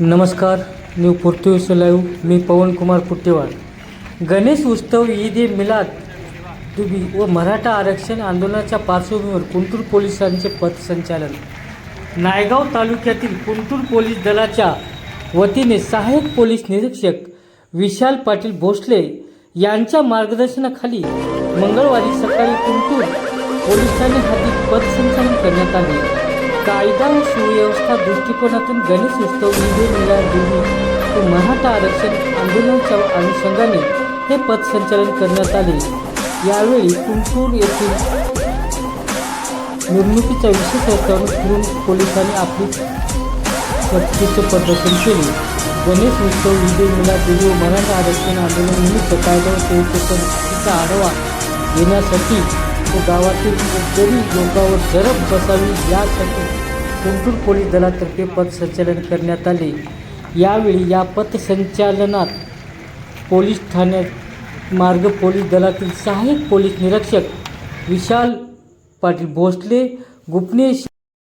नमस्कार न्यू पृथ्वीस लाईव्ह मी पवनकुमार पुट्टेवार. गणेश उत्सव ईद ए मिलाद दुबी व मराठा आरक्षण आंदोलनाच्या पार्श्वभूमीवर कुंटूर पोलिसांचे पथसंचालन नायगाव तालुक्यातील कुंटूर पोलीस दलाच्या वतीने सहाय्यक पोलीस निरीक्षक विशाल पाटील भोसले यांच्या मार्गदर्शनाखाली मंगळवारी सकाळी कुंटूर पोलिसांनी हाती पथसंचालन करण्यात आले. कायदा व सुव्यवस्था दृष्टिकोनातून गणेश उत्सव ईद ए मिलाद दुबी व मराठा आरक्षण आंदोलनाच्या अनुषंगाने हे पथसंचलन करण्यात आले. यावेळी कुंटूर येथील निवडणुकीच्या विशेष रस्त्यावर फिरून पोलिसांनी आपली शक्तीचे प्रदर्शन केले. गणेश उत्सव विजय मिला मिलाद व मराठा आरक्षण आंदोलन निमित्त कायदा व आढावा घेण्यासाठी व गावातील गरीब लोकांवर जरब बसावी यासाठी कुंटूर पोलीस दलातर्फे पथसंचलन करण्यात आले. यावेळी या पथसंचालनात पोलीस ठाण्यात मार्ग पोलीस दलातील सहाय्यक पोलीस निरीक्षक विशाल पाटील भोसले गुपनेश